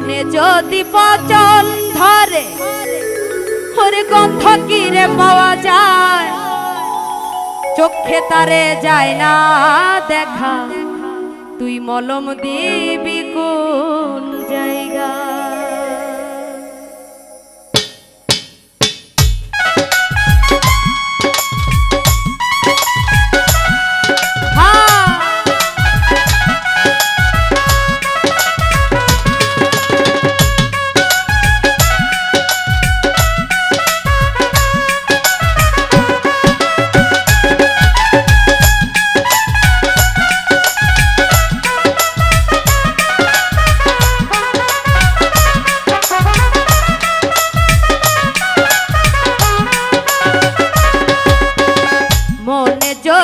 মনে যদি পচন ধরে, ওরে গন্ধ কিরে পাওয়া যায়? চোখে তারে যায় না দেখা। তুই মলম দিবি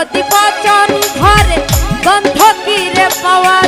যদি বচন ধরে গন্ধ কিরে পাওয়া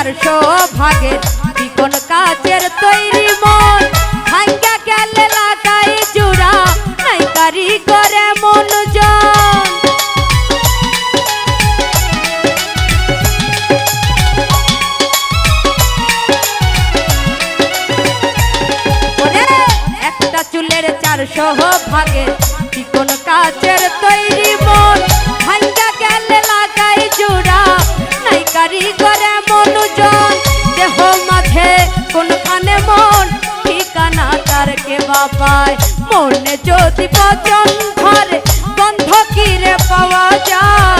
চুলের চারশো ভাগের চিকন কাচের তৈরি মন। ভাঙ্গা গেলে লাগাই জোড়া, নাই কারিগরে মন জন একটা চুলের চারশো ভাগের চিকন কাচের তৈরি মন। ভাঙ্গা গেলে লাগাই জোড়া, নাই কারিগরে কে বাপায় মনে যদি পচন ধরে গন্ধ কিরে পাওয়া যায়?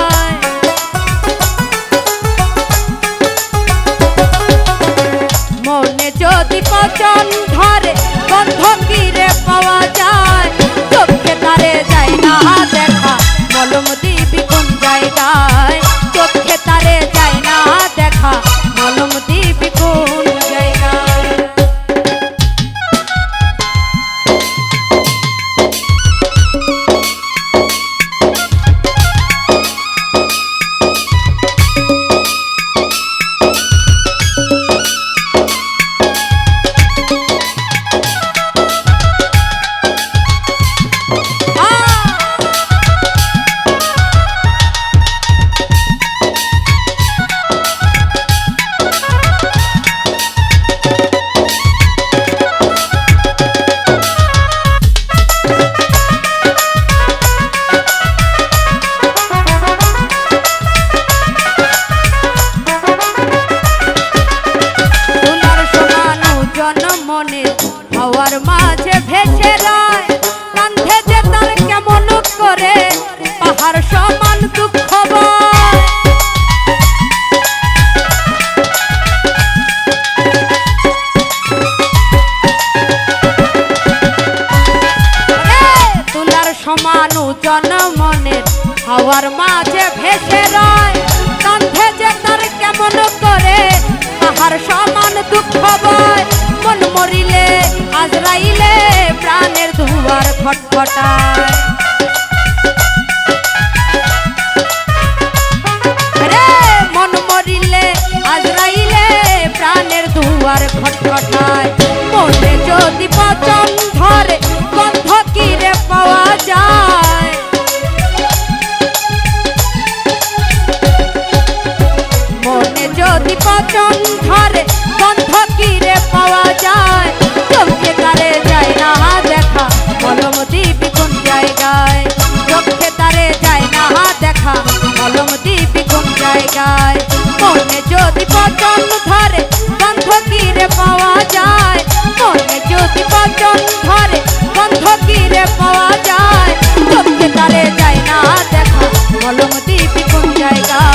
মাঝে ভেসে রয়, কান্ধে যে তার কেমন করে পাহাড় সমান দুঃখ বয়। মন মরিলে আজরাইলে প্রাণের দুয়ার খটখটায়। মন মরিলে আজরাইলে প্রাণের দুয়ার খটখটায়। কোন জায়গা?